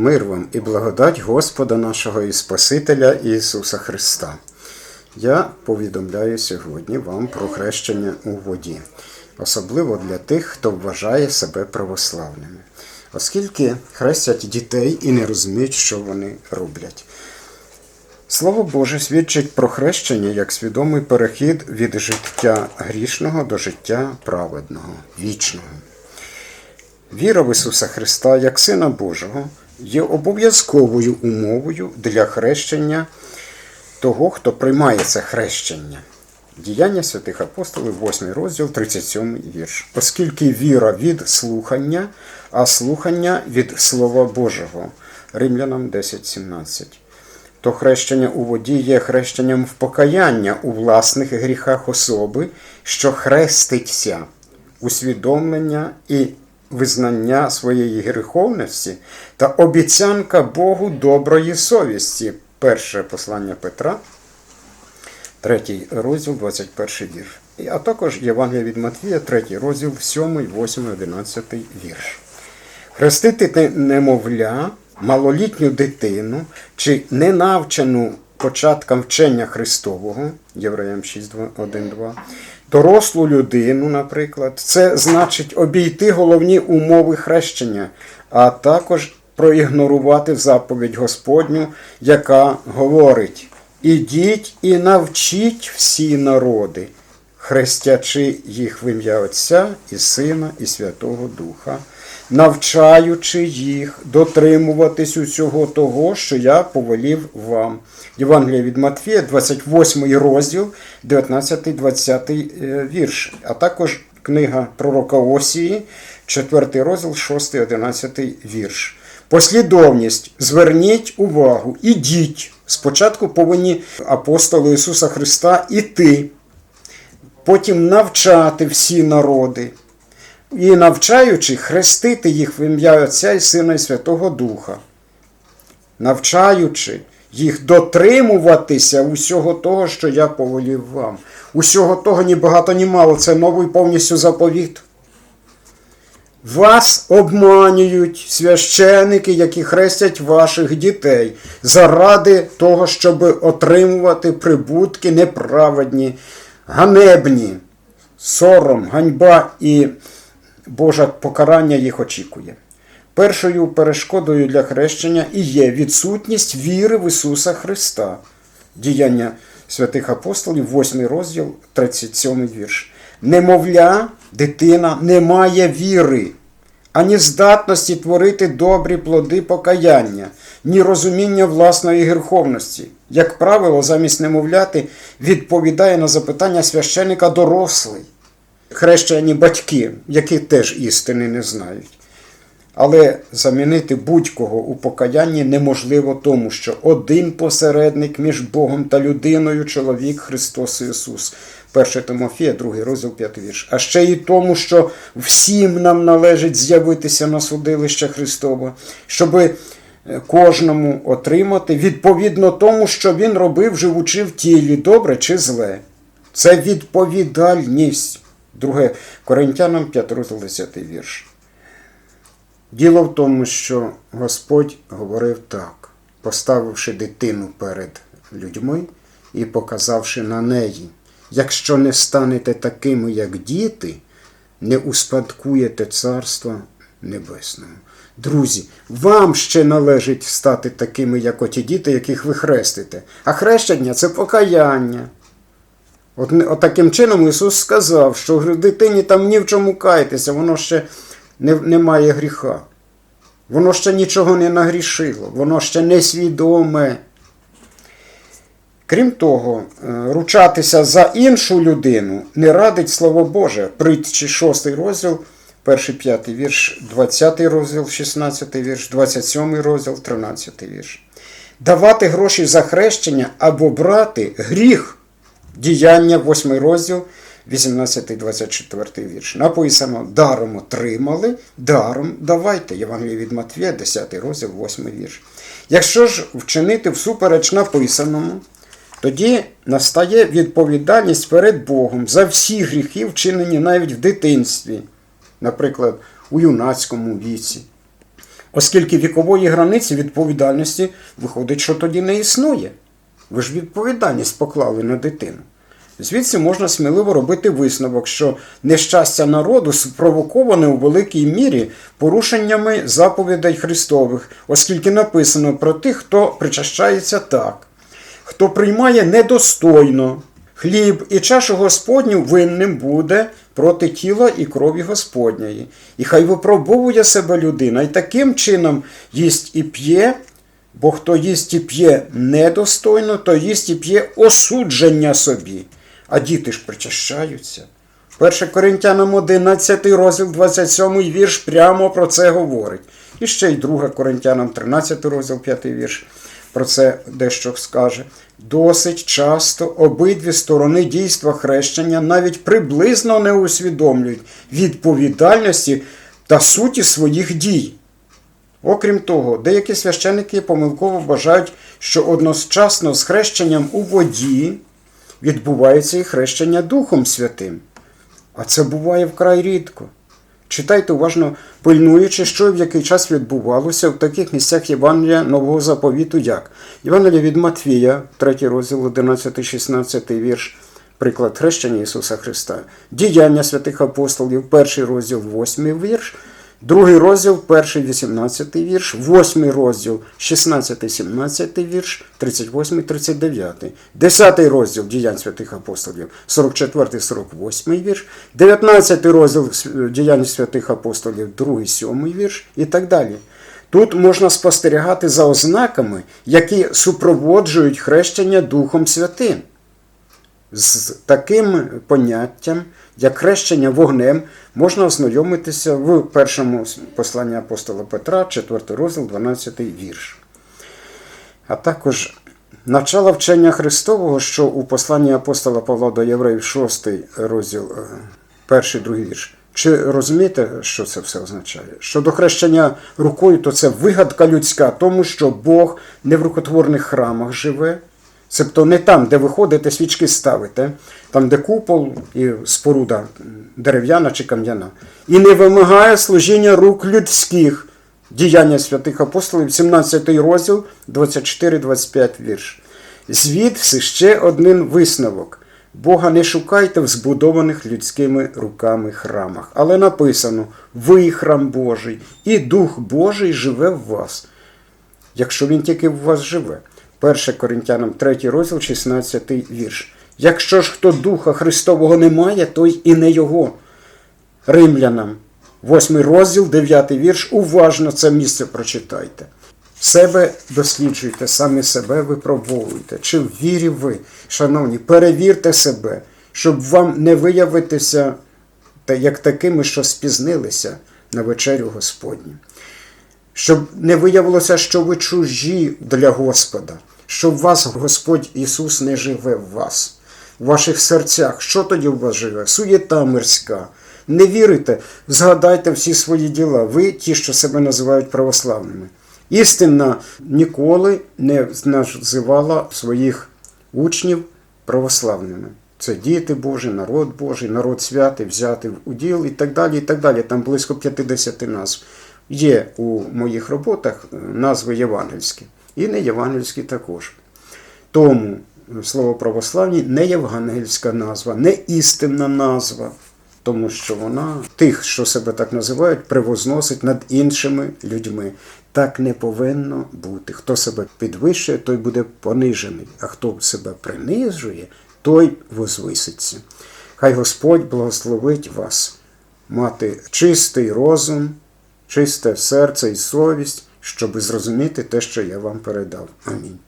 Мир вам і благодать Господа нашого і Спасителя Ісуса Христа. Я повідомляю сьогодні вам про хрещення у воді, особливо для тих, хто вважає себе православними, оскільки хрестять дітей і не розуміють, що вони роблять. Слово Боже свідчить про хрещення як свідомий перехід від життя грішного до життя праведного, вічного. Віра в Ісуса Христа як Сина Божого є обов'язковою умовою для хрещення того, хто приймає це хрещення. Діяння святих апостолів, 8 розділ, 37 вірш. Оскільки віра від слухання, а слухання від Слова Божого. Римлянам 10.17. То хрещення у воді є хрещенням в покаяння у власних гріхах особи, що хреститься, усвідомлення і визнання своєї гріховності та обіцянка Богу доброї совісті. Перше послання Петра, 3 розділ, 21 вірш. А також Євангелія від Матвія, 3 розділ, 7, 8, 11 вірш. Хрестити немовля, малолітню дитину чи ненавчену початкам вчення Христового, Євреям 6, 1, 2, дорослу людину, наприклад, це значить обійти головні умови хрещення, а також проігнорувати заповідь Господню, яка говорить: Ідіть і навчіть всі народи, хрестячи їх в ім'я Отця і Сина, і Святого Духа, навчаючи їх дотримуватись усього того, що я повелів вам. Євангелія від Матфія, 28 розділ, 19-20 вірш, а також книга пророка Осії, 4 розділ, 6, 11 вірш. Послідовність, зверніть увагу, ідіть. Спочатку повинні апостоли Ісуса Христа іти, потім навчати всі народи. І навчаючи, хрестити їх в ім'я Отця і Сина і Святого Духа, навчаючи їх дотримуватися усього того, що я повелів вам. Усього того ні багато, ні мало. Це новий повністю заповіт. Вас обманюють священики, які хрестять ваших дітей, заради того, щоб отримувати прибутки неправедні, ганебні, сором, ганьба і Боже покарання їх очікує. Першою перешкодою для хрещення і є відсутність віри в Ісуса Христа. Діяння святих апостолів, 8 розділ, 37 вірш. Немовля, дитина не має віри, ані здатності творити добрі плоди покаяння, ні розуміння власної гріховності. Як правило, замість немовляти відповідає на запитання священика дорослий, хрещені батьки, які теж істини не знають. Але замінити будь-кого у покаянні неможливо тому, що один посередник між Богом та людиною чоловік Христос Ісус. 1 Тимофія, 2 розділ 5 вірш. А ще й тому, що всім нам належить з'явитися на судилище Христове, щоб кожному отримати відповідно тому, що він робив, живучи в тілі, добре чи зле. Це відповідальність. 2 Коринтянам 5 розділ 10 вірш. Діло в тому, що Господь говорив так, поставивши дитину перед людьми і показавши на неї, якщо не станете такими, як діти, не успадкуєте Царства Небесного. Друзі, вам ще належить стати такими, як оті діти, яких ви хрестите. А хрещення це покаяння. От, от таким чином Ісус сказав, що дитині там ні в чому каятися, воно ще не, не має гріха. Воно ще нічого не нагрішило, воно ще не свідоме. Крім того, ручатися за іншу людину не радить Слово Боже. Притчі 6 розділ, 1 5 вірш, 20 розділ, 16 вірш, 27 розділ, 13 вірш. Давати гроші за хрещення або брати гріх. Діяння 8 розділ, 18-24 вірш. Написано: даром отримали, даром давайте. Євангеліє від Матвія, 10 розділ, 8 вірш. Якщо ж вчинити всупереч написаному, тоді настає відповідальність перед Богом за всі гріхи, вчинені навіть в дитинстві, наприклад, у юнацькому віці. Оскільки вікової границі відповідальності виходить, що тоді не існує. Ви ж відповідальність поклали на дитину. Звідси можна сміливо робити висновок, що нещастя народу спровоковане у великій мірі порушеннями заповідей Христових, оскільки написано про тих, хто причащається так, хто приймає недостойно хліб і чашу Господню винним буде проти тіла і крові Господньої. І хай випробовує себе людина, і таким чином їсть і п'є. Бо хто їсть і п'є недостойно, то їсть і п'є осудження собі. А діти ж причащаються. 1 Коринтянам 11 розділ 27 вірш прямо про це говорить. І ще й 2 Коринтянам 13 розділ 5 вірш про це дещо скаже. Досить часто обидві сторони дійства хрещення навіть приблизно не усвідомлюють відповідальності та суті своїх дій. Окрім того, деякі священники помилково вважають, що одночасно з хрещенням у воді відбувається і хрещення Духом Святим. А це буває вкрай рідко. Читайте уважно, пильнуючи, що і в який час відбувалося в таких місцях Євангелія Нового Заповіту, як Євангелія від Матвія, 3 розділ, 11-16 вірш, приклад хрещення Ісуса Христа, діяння святих апостолів, перший розділ, 8 вірш, Другий розділ, перший 18 вірш, восьмий розділ, 16-17 вірш, 38, 39, десятий розділ діянь святих апостолів, 44, 48 вірш, 19 розділ діянь святих апостолів, 2, 7 вірш і так далі. Тут можна спостерігати за ознаками, які супроводжують хрещення Духом Святим. З таким поняттям, як хрещення вогнем, можна ознайомитися в першому посланні апостола Петра, 4 розділ, 12 вірш. А також начало вчення Христового, що у посланні апостола Павла до Євреїв, 6 розділ, е, перший, другий вірш. Чи розумієте, що це все означає? Що до хрещення рукою, то це вигадка людська, тому що Бог не в рукотворних храмах живе. Себто не там, де ви ходите, свічки ставите, там, де купол і споруда дерев'яна чи кам'яна. І не вимагає служіння рук людських. Діяння святих апостолів, 17 розділ, 24-25 вірш. Звідси ще один висновок. Бога не шукайте в збудованих людськими руками храмах. Але написано: ви храм Божий, і Дух Божий живе в вас, якщо він тільки в вас живе. 1 Коринтянам 3 розділ, 16 вірш. Якщо ж хто Духа Христового не має, той і не його. Римлянам, 8 розділ, 9 вірш. Уважно це місце прочитайте. Себе досліджуйте, самі себе випробовуйте. Чи в вірі ви, шановні, перевірте себе, щоб вам не виявитися як такими, що спізнилися на вечерю Господню щоб не виявилося, що ви чужі для Господа, що в вас Господь Ісус не живе в вас, в ваших серцях. Що тоді в вас живе? Суєта мирська. Не вірите, згадайте всі свої діла. Ви ті, що себе називають православними. Істина ніколи не називала своїх учнів православними. Це діти Божі, народ Божий, народ святий, взяти в уділ і так далі. і так далі. Там близько 50 назв. Є у моїх роботах назви євангельські, і не євангельські також. Тому слово православні не євангельська назва, не істинна назва, тому що вона тих, що себе так називають, превозносить над іншими людьми. Так не повинно бути. Хто себе підвищує, той буде понижений, а хто себе принижує, той возвиситься. Хай Господь благословить вас мати чистий розум чисте серце і совість, щоби зрозуміти те, що я вам передав. Амінь.